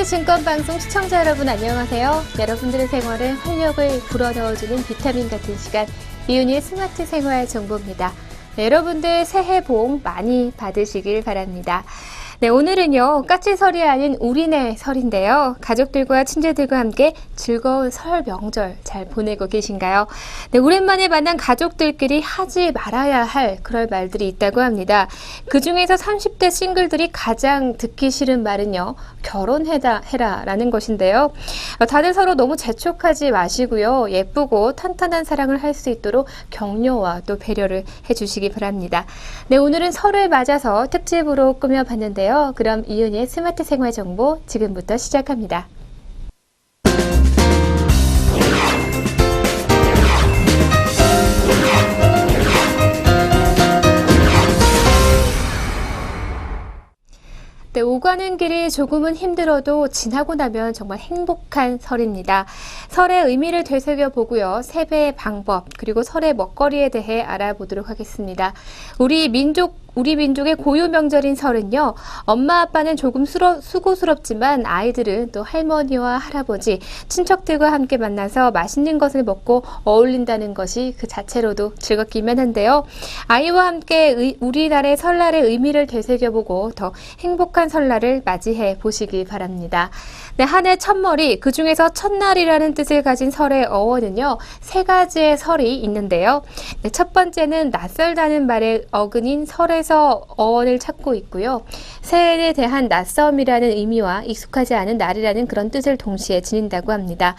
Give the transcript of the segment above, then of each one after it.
SS증권방송 시청자 여러분 안녕하세요. 여러분들의 생활에 활력을 불어넣어주는 비타민 같은 시간 이윤희의 스마트 생활 정보입니다. 네, 여러분들 새해 복 많이 받으시길 바랍니다. 네, 오늘은요, 까치설이 아닌 우리네 설인데요. 가족들과 친지들과 함께 즐거운 설 명절 잘 보내고 계신가요? 네, 오랜만에 만난 가족들끼리 하지 말아야 할 그럴 말들이 있다고 합니다. 그 중에서 30대 싱글들이 가장 듣기 싫은 말은요, 결혼해라, 해라, 라는 것인데요. 어, 다들 서로 너무 재촉하지 마시고요. 예쁘고 탄탄한 사랑을 할 수 있도록 격려와 또 배려를 해주시기 바랍니다. 네, 오늘은 설을 맞아서 특집으로 꾸며봤는데요. 그럼 이은희의 스마트 생활 정보 지금부터 시작합니다. 네, 오가는 길이 조금은 힘들어도 지나고 나면 정말 행복한 설입니다. 설의 의미를 되새겨 보고요. 세배의 방법, 그리고 설의 먹거리에 대해 알아보도록 하겠습니다. 우리 민족 우리 민족의 고유 명절인 설은요, 엄마 아빠는 조금 수러, 수고스럽지만 아이들은 또 할머니와 할아버지, 친척들과 함께 만나서 맛있는 것을 먹고 어울린다는 것이 그 자체로도 즐겁기만 한데요. 아이와 함께 의, 우리나라의 설날의 의미를 되새겨보고 더 행복한 설날을 맞이해 보시기 바랍니다. 네, 한 해 첫머리, 그 중에서 첫날이라는 뜻을 가진 설의 어원은요, 세 가지의 설이 있는데요. 네, 첫 번째는 낯설다는 말의 어근인 설 에서 어원을 찾고 있고요. 새해에 대한 낯섦이라는 의미와 익숙하지 않은 날이라는 그런 뜻을 동시에 지닌다고 합니다.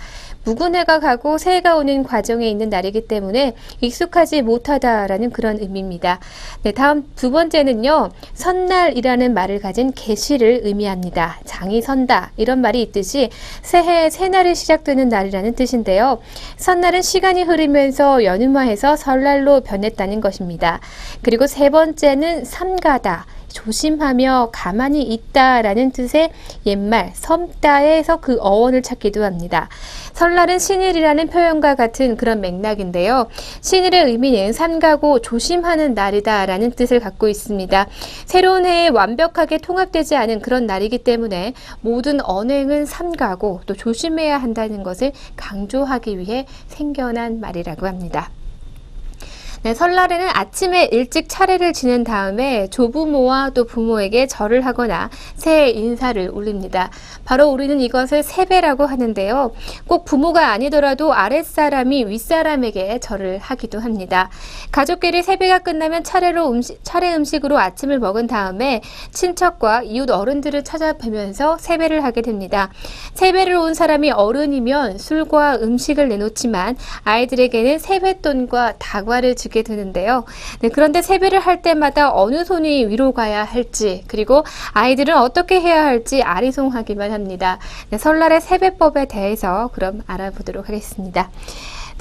해가 가고 새해가 오는 과정에 있는 날이기 때문에 익숙하지 못하다라는 그런 의미입니다. 네, 다음 두 번째는요. 선날이라는 말을 가진 계시를 의미합니다. 장이 선다 이런 말이 있듯이 새해 새날이 시작되는 날이라는 뜻인데요. 선날은 시간이 흐르면서 연휴화해서 설날로 변했다는 것입니다. 그리고 세 번째는 삼가다. 조심하며 가만히 있다라는 뜻의 옛말 섬다에서 그 어원을 찾기도 합니다. 설날은 신일이라는 표현과 같은 그런 맥락인데요. 신일의 의미는 삼가고 조심하는 날이다라는 뜻을 갖고 있습니다. 새로운 해에 완벽하게 통합되지 않은 그런 날이기 때문에 모든 언행은 삼가고 또 조심해야 한다는 것을 강조하기 위해 생겨난 말이라고 합니다. 네, 설날에는 아침에 일찍 차례를 지낸 다음에 조부모와 또 부모에게 절을 하거나 새해 인사를 올립니다. 바로 우리는 이것을 세배라고 하는데요. 꼭 부모가 아니더라도 아랫사람이 윗사람에게 절을 하기도 합니다. 가족끼리 세배가 끝나면 차례로 음식, 차례 음식으로 아침을 먹은 다음에 친척과 이웃 어른들을 찾아뵈면서 세배를 하게 됩니다. 세배를 온 사람이 어른이면 술과 음식을 내놓지만 아이들에게는 세뱃돈과 다과를 주게 주게 되는데요. 네, 그런데 세배를 할 때마다 어느 손이 위로 가야 할지 그리고 아이들은 어떻게 해야 할지 아리송하기만 합니다. 네, 설날의 세배법에 대해서 그럼 알아보도록 하겠습니다.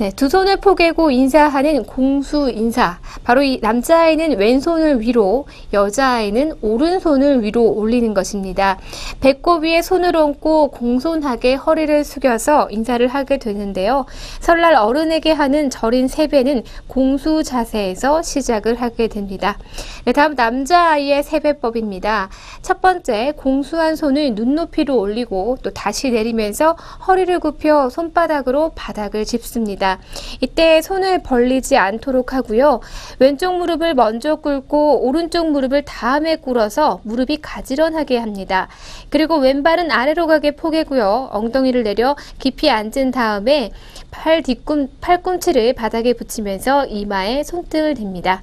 네, 두 손을 포개고 인사하는 공수 인사. 바로 이 남자아이는 왼손을 위로, 여자아이는 오른손을 위로 올리는 것입니다. 배꼽 위에 손을 얹고 공손하게 허리를 숙여서 인사를 하게 되는데요. 설날 어른에게 하는 절인 세배는 공수 자세에서 시작을 하게 됩니다. 네, 다음 남자아이의 세배법입니다. 첫 번째, 공수한 손을 눈높이로 올리고 또 다시 내리면서 허리를 굽혀 손바닥으로 바닥을 짚습니다. 이때 손을 벌리지 않도록 하고요. 왼쪽 무릎을 먼저 꿇고 오른쪽 무릎을 다음에 꿇어서 무릎이 가지런하게 합니다. 그리고 왼발은 아래로 가게 포개고요. 엉덩이를 내려 깊이 앉은 다음에 팔 뒤꿈, 팔꿈치를 바닥에 붙이면서 이마에 손등을 댑니다.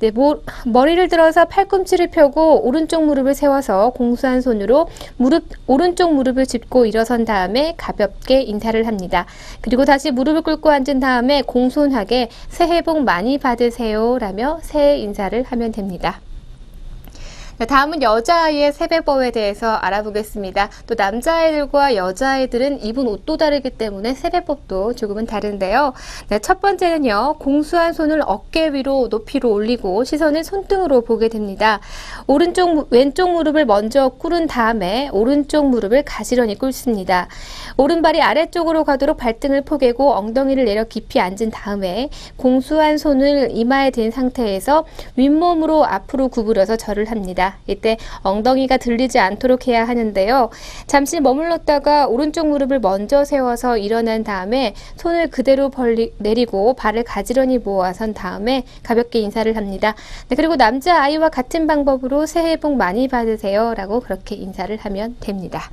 네, 모, 머리를 들어서 팔꿈치를 펴고 오른쪽 무릎을 세워서 공수한 손으로 무릎 오른쪽 무릎을 짚고 일어선 다음에 가볍게 인사를 합니다. 그리고 다시 무릎을 꿇고 앉은 다음에 공손하게 새해 복 많이 받으세요 라며 새해 인사를 하면 됩니다. 네, 다음은 여자아이의 세배법에 대해서 알아보겠습니다. 또 남자아이들과 여자아이들은 입은 옷도 다르기 때문에 세배법도 조금은 다른데요. 네, 첫 번째는요. 공수한 손을 어깨 위로 높이로 올리고 시선을 손등으로 보게 됩니다. 오른쪽 왼쪽 무릎을 먼저 꿇은 다음에 오른쪽 무릎을 가지런히 꿇습니다. 오른발이 아래쪽으로 가도록 발등을 포개고 엉덩이를 내려 깊이 앉은 다음에 공수한 손을 이마에 댄 상태에서 윗몸으로 앞으로 구부려서 절을 합니다. 이때 엉덩이가 들리지 않도록 해야 하는데요. 잠시 머물렀다가 오른쪽 무릎을 먼저 세워서 일어난 다음에 손을 그대로 벌리, 내리고 발을 가지런히 모아선 다음에 가볍게 인사를 합니다. 네, 그리고 남자 아이와 같은 방법으로 새해 복 많이 받으세요 라고 그렇게 인사를 하면 됩니다.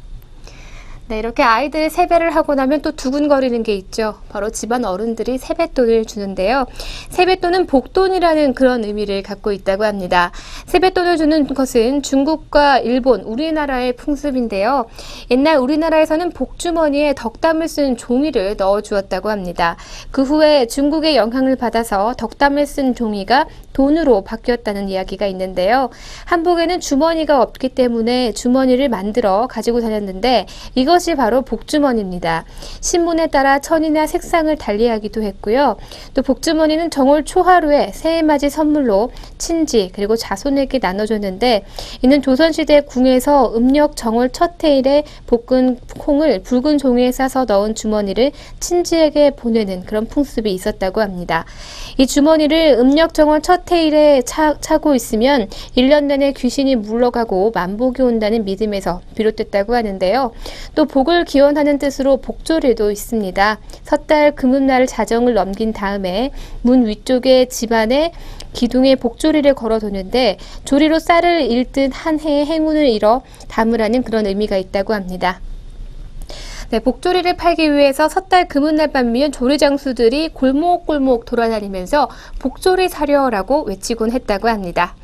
네, 이렇게 아이들 세배를 하고 나면 또 두근거리는 게 있죠. 바로 집안 어른들이 세뱃돈을 주는데요. 세뱃돈은 복돈이라는 그런 의미를 갖고 있다고 합니다. 세뱃돈을 주는 것은 중국과 일본, 우리나라의 풍습인데요. 옛날 우리나라에서는 복주머니에 덕담을 쓴 종이를 넣어 주었다고 합니다. 그 후에 중국의 영향을 받아서 덕담을 쓴 종이가 돈으로 바뀌었다는 이야기가 있는데요. 한복에는 주머니가 없기 때문에 주머니를 만들어 가지고 다녔는데 이것 이 바로 복주머니입니다. 신문에 따라 천이나 색상을 달리하기도 했고요. 또 복주머니는 정월 초하루에 새해맞이 선물로 친지 그리고 자손에게 나눠줬는데 이는 조선시대 궁에서 음력 정월 첫 해일에 볶은 콩을 붉은 종이에 싸서 넣은 주머니를 친지에게 보내는 그런 풍습이 있었다고 합니다. 이 주머니를 음력 정월 첫 해일에 차, 차고 있으면 1년 내내 귀신이 물러가고 만복이 온다는 믿음에서 비롯됐다고 하는데요. 또 복을 기원하는 뜻으로 복조리도 있습니다. 섣달 금음날 자정을 넘긴 다음에 문 위쪽에 집안에 기둥에 복조리를 걸어두는데 조리로 쌀을 잃듯 한 해의 행운을 잃어 담으라는 그런 의미가 있다고 합니다. 네, 복조리를 팔기 위해서 섣달 금은날 밤이면 조리장수들이 골목골목 돌아다니면서 복조리 사려라고 외치곤 했다고 합니다.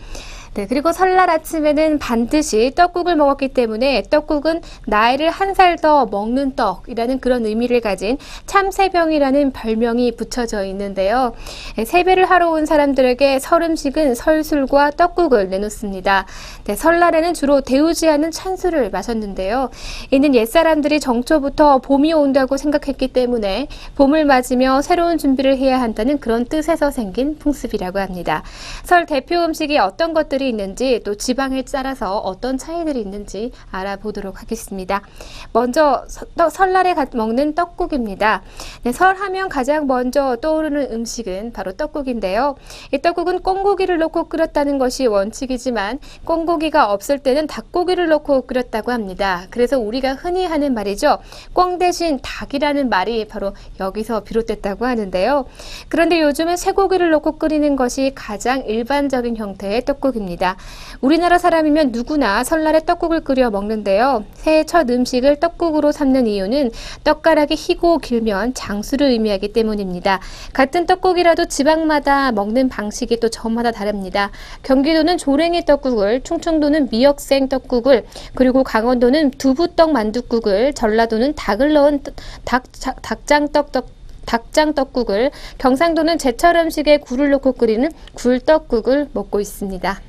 네, 그리고 설날 아침에는 반드시 떡국을 먹었기 때문에 떡국은 나이를 한 살 더 먹는 떡이라는 그런 의미를 가진 참새병이라는 별명이 붙여져 있는데요. 네, 세배를 하러 온 사람들에게 설 음식은 설술과 떡국을 내놓습니다. 네, 설날에는 주로 데우지 않은 찬술을 마셨는데요. 이는 옛사람들이 정초부터 봄이 온다고 생각했기 때문에 봄을 맞으며 새로운 준비를 해야 한다는 그런 뜻에서 생긴 풍습이라고 합니다. 설 대표 음식이 어떤 것들이 있는지 또 지방에 따라서 어떤 차이들이 있는지 알아보도록 하겠습니다. 먼저 서- 떠- 설날에 가- 먹는 떡국입니다. 네, 설하면 가장 먼저 떠오르는 음식은 바로 떡국인데요. 이 떡국은 꽁고기를 넣고 끓였다는 것이 원칙이지만 꽁고기가 없을 때는 닭고기를 넣고 끓였다고 합니다. 그래서 우리가 흔히 하는 말이죠. 꽁 대신 닭이라는 말이 바로 여기서 비롯됐다고 하는데요. 그런데 요즘은 쇠고기를 넣고 끓이는 것이 가장 일반적인 형태의 떡국입니다. 우리나라 사람이면 누구나 설날에 떡국을 끓여 먹는데요. 새해 첫 음식을 떡국으로 삼는 이유는 떡가락이 희고 길면 장수를 의미하기 때문입니다. 같은 떡국이라도 지방마다 먹는 방식이 또 저마다 다릅니다. 경기도는 조랭이 떡국을, 충청도는 미역생 떡국을, 그리고 강원도는 두부떡 만둣국을, 전라도는 닭을 넣은 떡- 닭, 자- 닭장떡 떡 닭장 떡국을, 경상도는 제철 음식에 굴을 넣고 끓이는 굴떡국을 먹고 있습니다.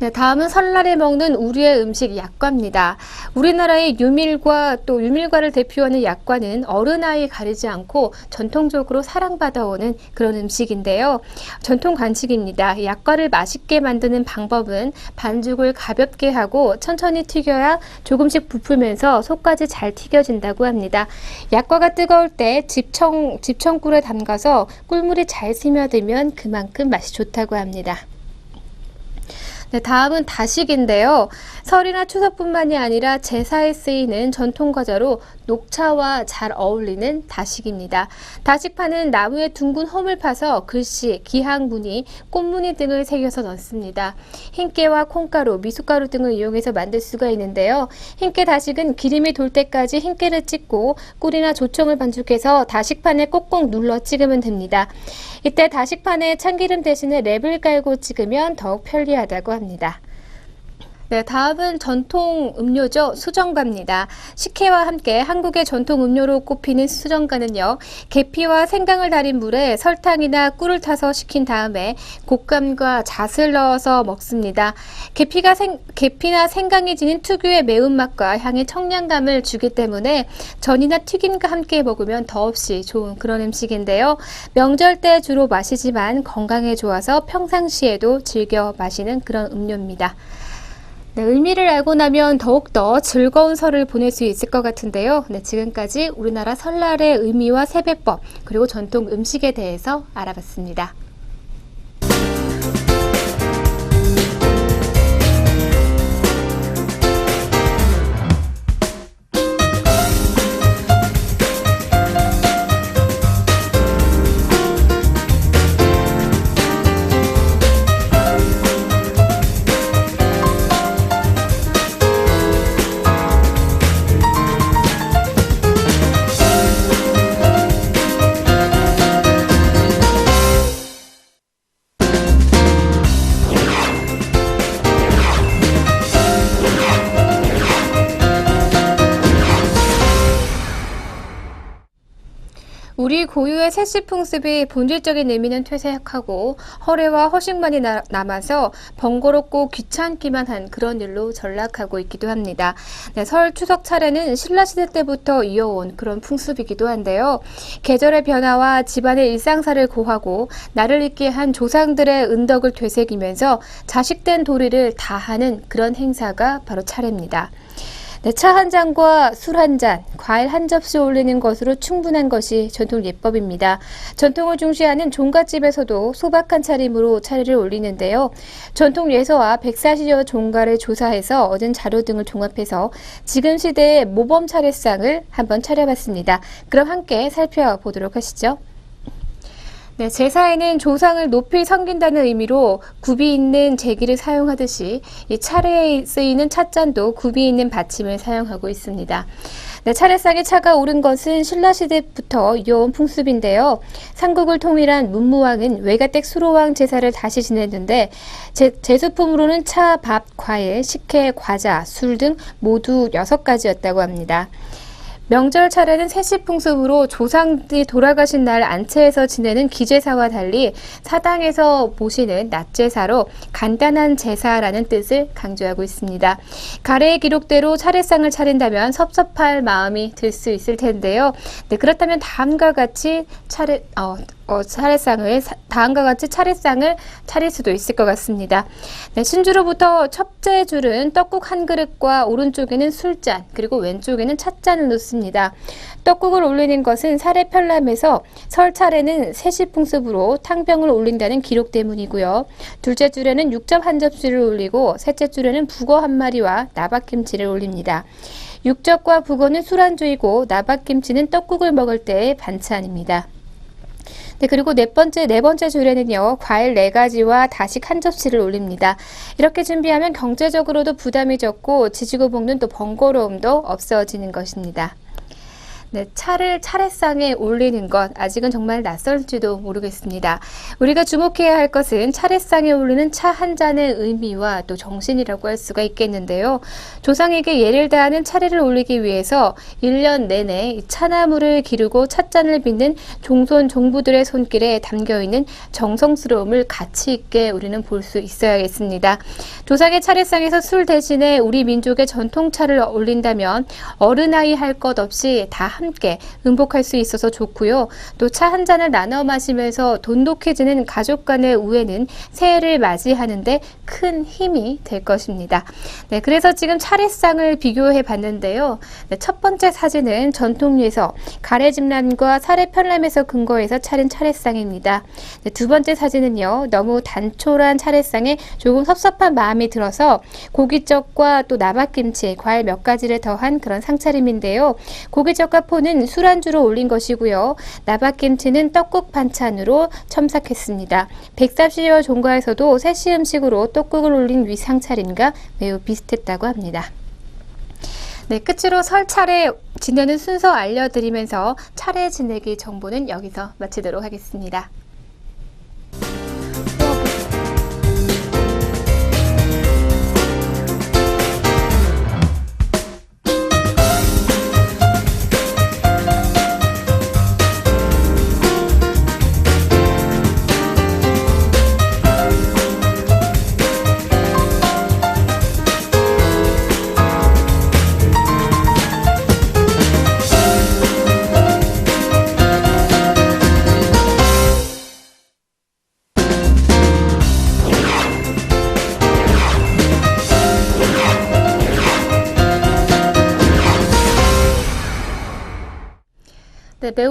네, 다음은 설날에 먹는 우리의 음식 약과입니다. 우리나라의 유밀과 또 유밀과를 대표하는 약과는 어른아이 가리지 않고 전통적으로 사랑받아오는 그런 음식인데요. 전통 간식입니다. 이 약과를 맛있게 만드는 방법은 반죽을 가볍게 하고 천천히 튀겨야 조금씩 부풀면서 속까지 잘 튀겨진다고 합니다. 약과가 뜨거울 때 집청, 집청꿀에 담가서 꿀물이 잘 스며들면 그만큼 맛이 좋다고 합니다. 네, 다음은 다식인데요. 설이나 추석뿐만이 아니라 제사에 쓰이는 전통 과자로 녹차와 잘 어울리는 다식입니다. 다식판은 나무에 둥근 홈을 파서 글씨, 기항 무늬, 꽃무늬 등을 새겨서 넣습니다. 흰깨와 콩가루, 미숫가루 등을 이용해서 만들 수가 있는데요. 흰깨 다식은 기름이 돌 때까지 흰깨를 찍고 꿀이나 조청을 반죽해서 다식판에 꼭꼭 눌러 찍으면 됩니다. 이때 다식판에 참기름 대신에 랩을 깔고 찍으면 더욱 편리하다고 합니다. 네, 다음은 전통 음료죠. 수정과입니다. 식혜와 함께 한국의 전통 음료로 꼽히는 수정과는요. 계피와 생강을 달인 물에 설탕이나 꿀을 타서 식힌 다음에 곶감과 잣을 넣어서 먹습니다. 계피가 생, 계피나 생강이 지닌 특유의 매운맛과 향의 청량감을 주기 때문에 전이나 튀김과 함께 먹으면 더없이 좋은 그런 음식인데요. 명절 때 주로 마시지만 건강에 좋아서 평상시에도 즐겨 마시는 그런 음료입니다. 네, 의미를 알고 나면 더욱더 즐거운 설을 보낼 수 있을 것 같은데요. 네, 지금까지 우리나라 설날의 의미와 세배법, 그리고 전통 음식에 대해서 알아봤습니다. 고유의 새씨 풍습이 본질적인 의미는 퇴색하고 허례와 허식만이 나- 남아서 번거롭고 귀찮기만 한 그런 일로 전락하고 있기도 합니다. 네, 설 추석 차례는 신라시대 때부터 이어온 그런 풍습이기도 한데요. 계절의 변화와 집안의 일상사를 고하고 나를 잊게 한 조상들의 은덕을 되새기면서 자식된 도리를 다하는 그런 행사가 바로 차례입니다. 네, 차한 잔과 술 한 잔, 과일 한 접시 올리는 것으로 충분한 것이 전통 예법입니다. 전통을 중시하는 종갓집에서도 소박한 차림으로 차례를 올리는데요. 전통 예서와 140여 종가를 조사해서 얻은 자료 등을 종합해서 지금 시대의 모범 차례상을 한번 차려봤습니다. 그럼 함께 살펴보도록 하시죠. 네, 제사에는 조상을 높이 섬긴다는 의미로 굽이 있는 제기를 사용하듯이 이 차례에 쓰이는 찻잔도 굽이 있는 받침을 사용하고 있습니다. 네, 차례상에 차가 오른 것은 신라 시대부터 이어온 풍습인데요. 삼국을 통일한 문무왕은 외가댁 수로왕 제사를 다시 지냈는데 제, 제수품으로는 차, 밥, 과일, 식혜, 과자, 술 등 모두 여섯 가지였다고 합니다. 명절 차례는 세시 풍습으로 조상들이 돌아가신 날 안채에서 지내는 기제사와 달리 사당에서 모시는 낮제사로 간단한 제사라는 뜻을 강조하고 있습니다. 가래의 기록대로 차례상을 차린다면 섭섭할 마음이 들 수 있을 텐데요. 네, 그렇다면 다음과 같이 차례 어, 어, 차례상을 사- 다음과 같이 차례상을 차릴 수도 있을 것 같습니다. 네, 신주로부터 첫째 줄은 떡국 한 그릇과 오른쪽에는 술잔 그리고 왼쪽에는 찻잔을 놓습니다. 떡국을 올리는 것은 사례 편람에서 설 차례는 세시 풍습으로 탕병을 올린다는 기록 때문이고요. 둘째 줄에는 육접 한 접시를 올리고 셋째 줄에는 북어 한 마리와 나박김치를 올립니다. 육접과 북어는 술안주이고 나박김치는 떡국을 먹을 때의 반찬입니다. 네, 그리고 네 번째, 네 번째 줄에는요, 과일 네 가지와 다식 한 접시를 올립니다. 이렇게 준비하면 경제적으로도 부담이 적고 지지고 볶는 또 번거로움도 없어지는 것입니다. 네, 차를 차례상에 올리는 것 아직은 정말 낯설지도 모르겠습니다. 우리가 주목해야 할 것은 차례상에 올리는 차 한 잔의 의미와 또 정신이라고 할 수가 있겠는데요. 조상에게 예를 다하는 차례를 올리기 위해서 1년 내내 이 차나무를 기르고 찻잔을 빚는 종손 종부들의 손길에 담겨 있는 정성스러움을 가치 있게 우리는 볼 수 있어야겠습니다. 조상의 차례상에서 술 대신에 우리 민족의 전통차를 올린다면 어른아이 할 것 없이 다 함께 응복할 수 있어서 좋고요. 또 차 한 잔을 나눠 마시면서 돈독해지는 가족 간의 우애는 새해를 맞이하는데 큰 힘이 될 것입니다. 네, 그래서 지금 차례상을 비교해 봤는데요. 네, 첫 번째 사진은 전통 예서 가래집란과 사례 편람에서 근거해서 차린 차례상입니다. 네, 두 번째 사진은요. 너무 단촐한 차례상에 조금 섭섭한 마음이 들어서 고기젓과 또 나박김치, 과일 몇 가지를 더한 그런 상차림인데요. 고기젓과 포는 술안주로 올린 것이고요. 나박김치는 떡국 반찬으로 첨삭했습니다. 백삽시와 종가에서도 새시 음식으로 떡국을 올린 위 상차림과 매우 비슷했다고 합니다. 네, 끝으로 설 차례 지내는 순서 알려드리면서 차례 지내기 정보는 여기서 마치도록 하겠습니다.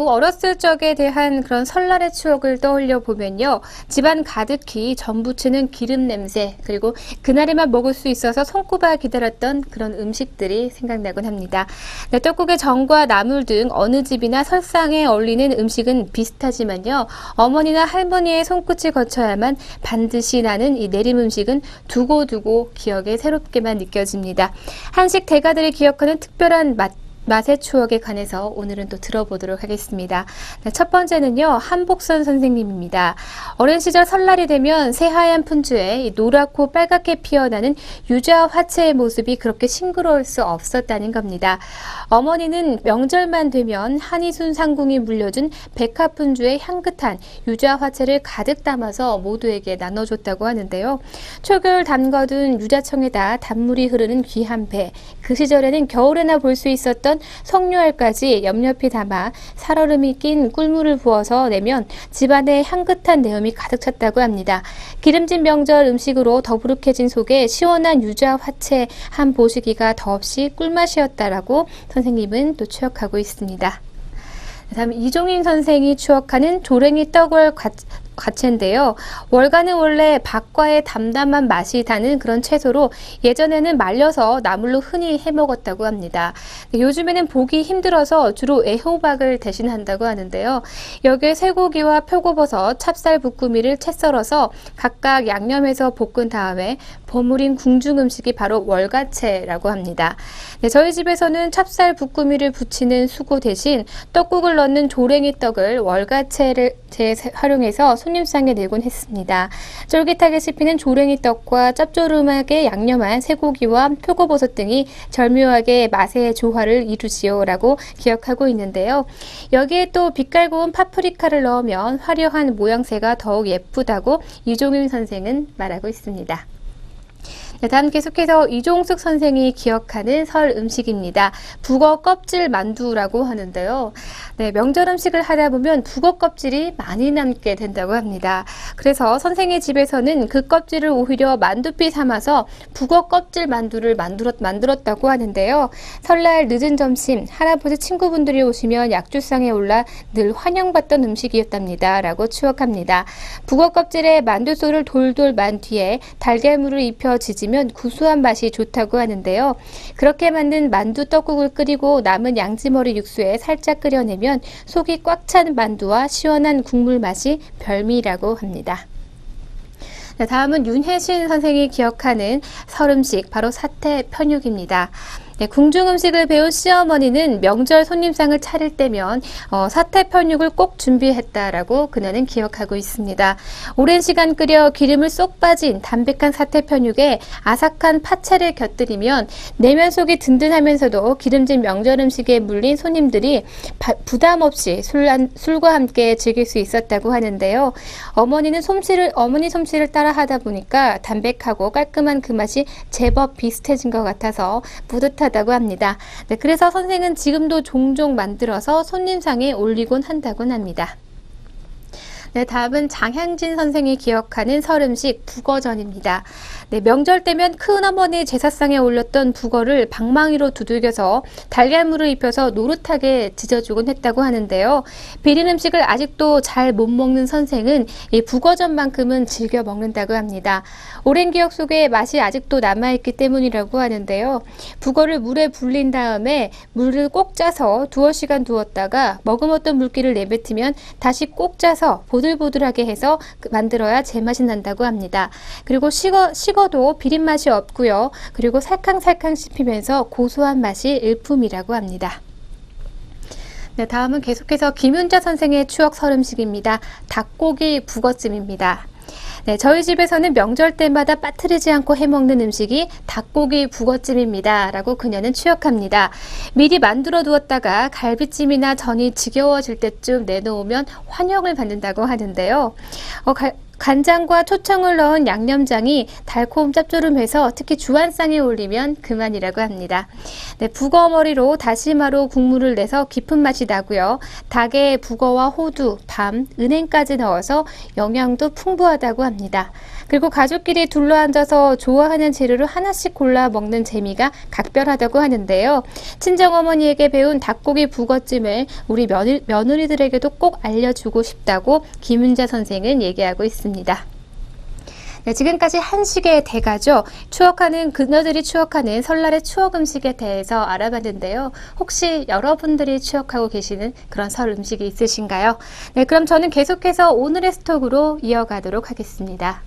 어렸을 적에 대한 그런 설날의 추억을 떠올려 보면요. 집안 가득히 전 부치는 기름 냄새, 그리고 그날에만 먹을 수 있어서 손꼽아 기다렸던 그런 음식들이 생각나곤 합니다. 네, 떡국의 전과 나물 등 어느 집이나 설상에 어울리는 음식은 비슷하지만요. 어머니나 할머니의 손끝을 거쳐야만 반드시 나는 이 내림 음식은 두고두고 기억에 새롭게만 느껴집니다. 한식 대가들이 기억하는 특별한 맛 맛의 추억에 관해서 오늘은 또 들어보도록 하겠습니다. 네, 첫 번째는요, 한복선 선생님입니다. 어린 시절 설날이 되면 새하얀 이 노랗고 빨갛게 피어나는 유자 화채의 모습이 그렇게 싱그러울 수 없었다는 겁니다. 어머니는 명절만 되면 한이순 상궁이 물려준 백합fun주의 향긋한 유자 화채를 가득 담아서 모두에게 나눠줬다고 하는데요. 초겨울 담가둔 유자청에다 단물이 흐르는 귀한 배, 그 시절에는 겨울에나 볼 수 있었던 석류알까지 옆옆이 담아 살얼음이 낀 꿀물을 부어서 내면 집안에 향긋한 내음이 가득 찼다고 합니다. 기름진 명절 음식으로 더부룩해진 속에 시원한 유자 화채 한 보시기가 더없이 꿀맛이었다라고 선생님은 또 추억하고 있습니다. 다음 이종인 선생이 추억하는 조랭이 떡월 과- 과채인데요. 월간은 원래 밥과의 담담한 맛이 나는 그런 채소로 예전에는 말려서 나물로 흔히 해 먹었다고 합니다. 요즘에는 보기 힘들어서 주로 애호박을 대신한다고 하는데요. 여기에 쇠고기와 표고버섯, 찹쌀 볶음이를 채 썰어서 각각 양념해서 볶은 다음에 버무린 궁중 음식이 바로 월가채라고 합니다. 네, 저희 집에서는 찹쌀 볶음이를 부치는 수고 대신 떡국을 넣는 조랭이 떡을 월가채를 재 활용해서 손님상에 내곤 했습니다. 쫄깃하게 씹히는 조랭이 떡과 짭조름하게 양념한 쇠고기와 표고버섯 등이 절묘하게 맛의 조화를 이루지요 라고 기억하고 있는데요. 여기에 또 빛깔 고운 파프리카를 넣으면 화려한 모양새가 더욱 예쁘다고 이종윤 선생은 말하고 있습니다. 네, 다음 계속해서 이종숙 선생이 기억하는 설 음식입니다. 북어 껍질 만두라고 하는데요. 네, 명절 음식을 하다 보면 북어 껍질이 많이 남게 된다고 합니다. 그래서 선생의 집에서는 그 껍질을 오히려 만두피 삼아서 북어 껍질 만두를 만들었, 만들었다고 하는데요. 설날 늦은 점심 할아버지 친구분들이 오시면 약주상에 올라 늘 환영받던 음식이었답니다. 라고 추억합니다. 북어 껍질에 만두소를 돌돌 만 뒤에 달걀물을 입혀 지지 면 구수한 맛이 좋다고 하는데요. 그렇게 만든 만두 떡국을 끓이고 남은 양지머리 육수에 살짝 끓여내면 속이 꽉 찬 만두와 시원한 국물 맛이 별미라고 합니다. 자, 다음은 윤혜신 선생이 기억하는 설 음식 바로 사태 편육입니다. 네, 궁중 음식을 배운 시어머니는 명절 손님상을 차릴 때면 어, 사태 편육을 꼭 준비했다라고 그녀는 기억하고 있습니다. 오랜 시간 끓여 기름을 쏙 빠진 담백한 사태 편육에 아삭한 파채를 곁들이면 내면 속이 든든하면서도 기름진 명절 음식에 물린 손님들이 바- 부담 없이 술, 한- 술과 함께 즐길 수 있었다고 하는데요. 어머니는 솜씨를 어머니 솜씨를 따라 하다 보니까 담백하고 깔끔한 그 맛이 제법 비슷해진 것 같아서 뿌듯 하다고 합니다. 네, 그래서 선생은 지금도 종종 만들어서 손님상에 올리곤 한다곤 합니다. 네, 다음은 장향진 선생이 기억하는 설 음식 북어전입니다. 네, 명절 때면 큰어머니 제사상에 올렸던 북어를 방망이로 두들겨서 달걀물을 입혀서 노릇하게 지져주곤 했다고 하는데요. 비린 음식을 아직도 잘 못 먹는 선생은 이 북어전만큼은 즐겨 먹는다고 합니다. 오랜 기억 속에 맛이 아직도 남아있기 때문이라고 하는데요. 북어를 물에 불린 다음에 물을 꼭 짜서 두어 시간 두었다가 머금었던 물기를 내뱉으면 다시 꼭 짜서 보들보들하게 해서 그- 만들어야 제맛이 난다고 합니다. 그리고 식어, 식어도 비린 맛이 없고요. 그리고 살캉살캉 씹히면서 고소한 맛이 일품이라고 합니다. 네, 다음은 계속해서 김윤자 선생의 추억 설 음식입니다. 닭고기 북어찜입니다. 네, 저희 집에서는 명절 때마다 빠뜨리지 않고 해먹는 음식이 닭고기 북어찜입니다. 라고 그녀는 추억합니다. 미리 만들어 두었다가 갈비찜이나 전이 지겨워질 때쯤 내놓으면 환영을 받는다고 하는데요. 어, 갈- 간장과 초청을 넣은 양념장이 달콤 짭조름해서 특히 주안상에 올리면 그만이라고 합니다. 네, 북어 머리로 다시마로 국물을 내서 깊은 맛이 나고요. 닭에 북어와 호두, 밤, 은행까지 넣어서 영양도 풍부하다고 합니다. 그리고 가족끼리 둘러앉아서 좋아하는 재료를 하나씩 골라 먹는 재미가 각별하다고 하는데요. 친정어머니에게 배운 닭고기 북어찜을 우리 며느, 며느리들에게도 꼭 알려주고 싶다고 김윤자 선생은 얘기하고 있습니다. 네, 지금까지 한식의 대가죠. 추억하는 그녀들이 추억하는 설날의 추억 음식에 대해서 알아봤는데요. 혹시 여러분들이 추억하고 계시는 그런 설 음식이 있으신가요? 네, 그럼 저는 계속해서 오늘의 스톡으로 이어가도록 하겠습니다.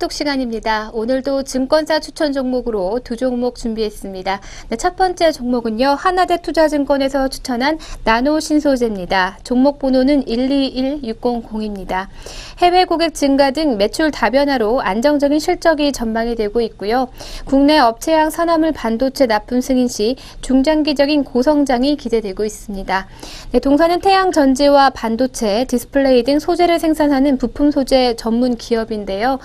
스톡 시간입니다. 오늘도 증권사 추천 종목으로 두 종목 준비했습니다. 네, 첫 번째 종목은요. 하나대 투자증권에서 추천한 나노 신소재입니다. 종목 번호는 121600입니다. 해외 고객 증가 등 매출 다변화로 안정적인 실적이 전망이 되고 있고요. 국내 업체향 산화물 반도체 납품 승인 시 중장기적인 고성장이 기대되고 있습니다. 네, 동사는 태양 전지와 반도체, 디스플레이 등 소재를 생산하는 부품 소재 전문 기업인데요.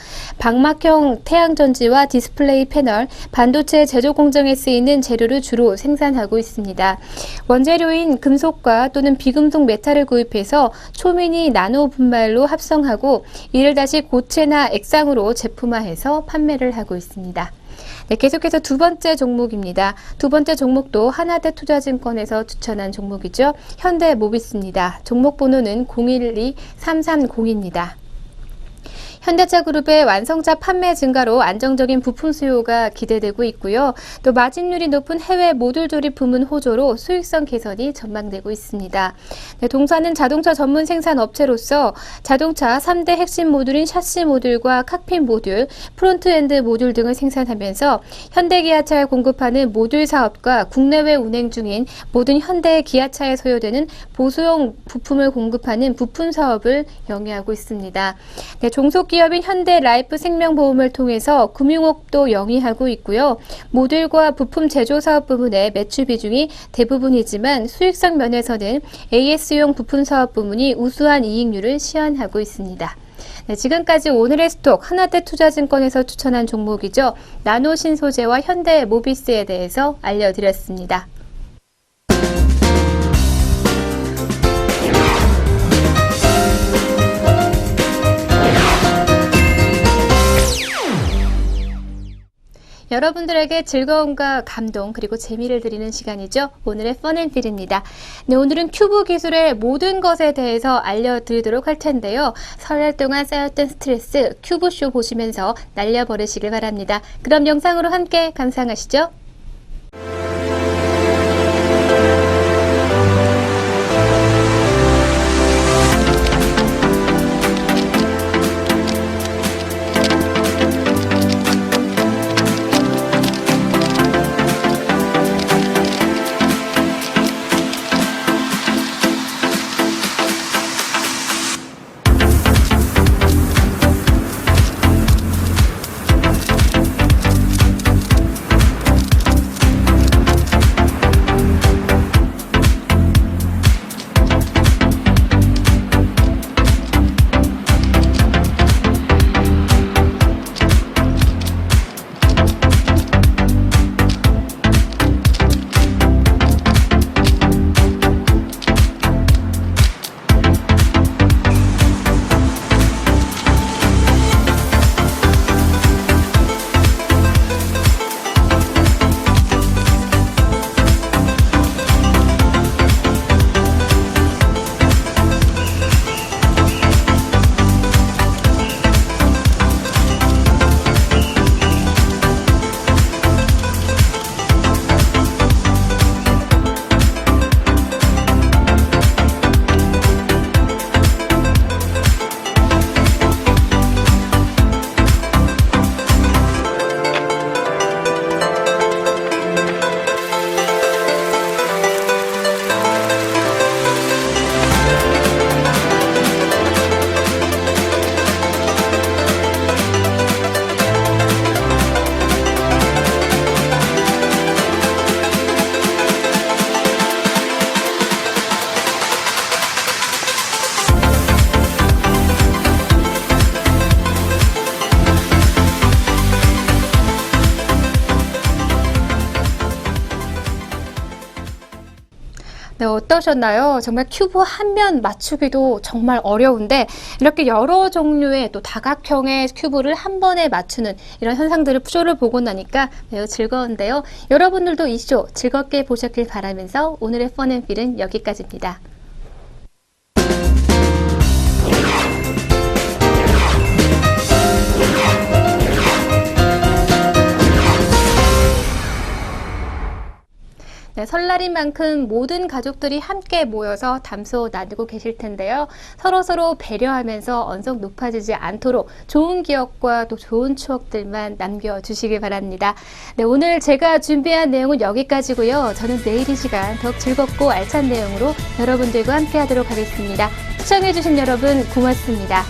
방막형 태양 전지와 디스플레이 패널, 반도체 제조 공정에 쓰이는 재료를 주로 생산하고 있습니다. 원재료인 금속과 또는 비금속 메탈을 구입해서 초미니 나노 분말로 합성하고 이를 다시 고체나 액상으로 제품화해서 판매를 하고 있습니다. 네, 계속해서 두 번째 종목입니다. 두 번째 종목도 하나대 투자증권에서 추천한 종목이죠. 현대 모비스입니다. 종목 번호는 012330입니다. 현대차 그룹의 완성차 판매 증가로 안정적인 부품 수요가 기대되고 있고요. 또 마진율이 높은 해외 모듈 조립 부문 호조로 수익성 개선이 전망되고 있습니다. 네, 동사는 자동차 전문 생산 업체로서 자동차 3대 핵심 모듈인 샤시 모듈과 칵핏 모듈, 프론트엔드 모듈 등을 생산하면서 현대 기아차에 공급하는 모듈 사업과 국내외 운행 중인 모든 현대 기아차에 소요되는 보수용 부품을 공급하는 부품 사업을 영위하고 있습니다. 네, 종속 기업인 현대 라이프 생명보험을 통해서 금융업도 영위하고 있고요. 모듈과 부품 제조 사업 부문의 매출 비중이 대부분이지만 수익성 면에서는 AS용 부품 사업 부문이 우수한 이익률을 시현하고 있습니다. 네, 지금까지 오늘의 스톡 하나대 투자증권에서 추천한 종목이죠. 나노 신소재와 현대 모비스에 대해서 알려드렸습니다. 여러분들에게 즐거움과 감동 그리고 재미를 드리는 시간이죠. 오늘의 펀앤필입니다. 네, 오늘은 큐브 기술의 모든 것에 대해서 알려드리도록 할 텐데요. 설날 동안 쌓였던 스트레스 큐브쇼 보시면서 날려버리시길 바랍니다. 그럼 영상으로 함께 감상하시죠. 어떠셨나요? 정말 큐브 한 면 맞추기도 정말 어려운데 이렇게 여러 종류의 또 다각형의 큐브를 한 번에 맞추는 이런 현상들을 쇼를 보고 나니까 매우 즐거운데요. 여러분들도 이 쇼 즐겁게 보셨길 바라면서 오늘의 펀앤필은 여기까지입니다. 네, 설날인 만큼 모든 가족들이 함께 모여서 담소 나누고 계실 텐데요. 서로서로 배려하면서 언성 높아지지 않도록 좋은 기억과 또 좋은 추억들만 남겨주시길 바랍니다. 네, 오늘 제가 준비한 내용은 여기까지고요. 저는 내일 이 시간 더욱 즐겁고 알찬 내용으로 여러분들과 함께 하도록 하겠습니다. 시청해주신 여러분 고맙습니다.